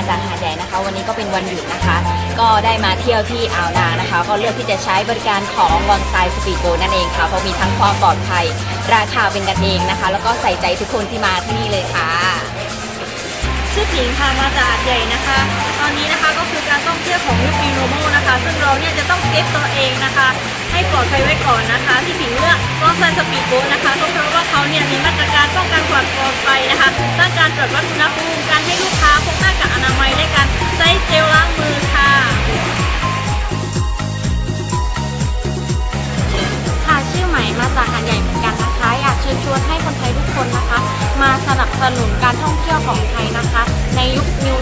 มาจากหาดใหญ่นะคะ วันนี้ก็เป็นวันหยุดนะคะ ก็ได้มาเที่ยวที่อ่าวนางนะคะ ก็เลือกที่จะใช้บริการของวังไซสปีดโบนั่นเองค่ะ เพราะมีทั้งความปลอดภัย ราคาเป็นกันเองนะคะ แล้วก็ใส่ใจทุกคนที่มาที่นี่เลยค่ะชื่อผิงค่ะมาจากหาดใหญ่นะคะ ตอนนี้นะคะก็คือการท่องเที่ยวของยุค New Normal นะคะ ซึ่งเราเนี่ยจะต้องเซฟตัวเองนะคะ ให้ปลอดภัยไว้ก่อนนะคะที่ผิงเลือกรองไซสปีดโบนะคะก็เพราะว่าเขาเนี่ยมีมาตรการป้องกันความปลอดภัยนะคะทั้งการตรวจวัดอุณหภูมิ สนุนการท่องเที่ยวของไทยนะคะ ในยุค New